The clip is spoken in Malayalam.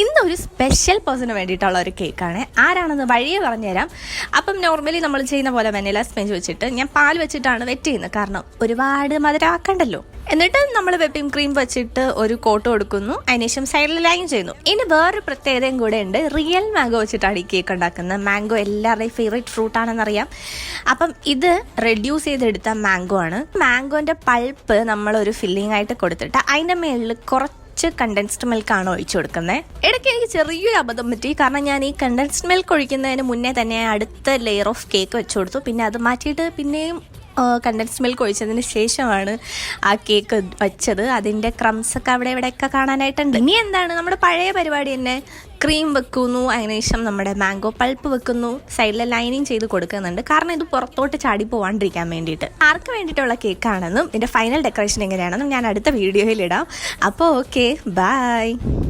ഇന്ന് ഒരു സ്പെഷ്യൽ പേഴ്സണ് വേണ്ടിയിട്ടുള്ള ഒരു കേക്കാണ് ആരാണെന്ന് വഴിയെ പറഞ്ഞുതരാം. അപ്പം നോർമലി നമ്മൾ ചെയ്യുന്ന പോലെ വെനില സ്പെഞ്ച് വെച്ചിട്ട് ഞാൻ പാൽ വെച്ചിട്ടാണ് വെറ്റ് ചെയ്യുന്നത്. കാരണം ഒരുപാട് മധുരമാക്കണ്ടല്ലോ. എന്നിട്ട് നമ്മൾ വെപ്പിംഗ് ക്രീം വെച്ചിട്ട് ഒരു കോട്ട് കൊടുക്കുന്നു. അതിനുശേഷം സൈഡിൽ ലൈൻ ചെയ്യുന്നു. ഇനി വേറൊരു പ്രത്യേകതയും കൂടെ ഉണ്ട്. റിയൽ മാംഗോ വെച്ചിട്ടാണ് ഈ കേക്ക് ഉണ്ടാക്കുന്നത്. മാംഗോ എല്ലാവരുടെയും ഫേവറേറ്റ് ഫ്രൂട്ട് ആണെന്നറിയാം. അപ്പം ഇത് റെഡ്യൂസ് ചെയ്തെടുത്ത മാംഗോ ആണ്. മാംഗോന്റെ പൾപ്പ് നമ്മൾ ഒരു ഫില്ലിംഗ് ആയിട്ട് കൊടുത്തിട്ട് അതിന്റെ മേളിൽ കുറച്ച് കുറച്ച് കണ്ടൻസ്ഡ് മിൽക്കാണ് ഒഴിച്ചു കൊടുക്കുന്നത് ഇടയ്ക്ക് എനിക്ക് ചെറിയൊരു അബദ്ധം പറ്റി. കാരണം ഞാൻ ഈ കണ്ടൻസ്ഡ് മിൽക്ക് ഒഴിക്കുന്നതിന് മുന്നേ തന്നെ അടുത്ത ലെയർ ഓഫ് കേക്ക് വെച്ചു കൊടുത്തു. പിന്നെ അത് മാറ്റിയിട്ട് പിന്നെയും കണ്ടൻസ്ഡ് മിൽക്ക് ഒഴിച്ചതിന് ശേഷമാണ് ആ കേക്ക് വെച്ചത്. അതിന്റെ ക്രംസ് ഒക്കെ അവിടെ ഇവിടെയൊക്കെ കാണാനായിട്ടുണ്ട്. ഇനി എന്താണ്? നമ്മുടെ പഴയ പരിപാടി തന്നെ. ക്രീം വെക്കുന്നു. അതിനുശേഷം നമ്മുടെ മാംഗോ പൾപ്പ് വെക്കുന്നു. സൈഡിൽ ലൈനിങ് ചെയ്ത് കൊടുക്കുന്നുണ്ട്. കാരണം ഇത് പുറത്തോട്ട് ചാടി പോവാണ്ടിരിക്കാൻ വേണ്ടിയിട്ട്. ആർക്ക് വേണ്ടിയിട്ടുള്ള കേക്കാണെന്നും ഇതിന്റെ ഫൈനൽ ഡെക്കറേഷൻ എങ്ങനെയാണെന്നും ഞാൻ അടുത്ത വീഡിയോയിൽ ഇടാം. അപ്പോൾ ഓക്കെ ബൈ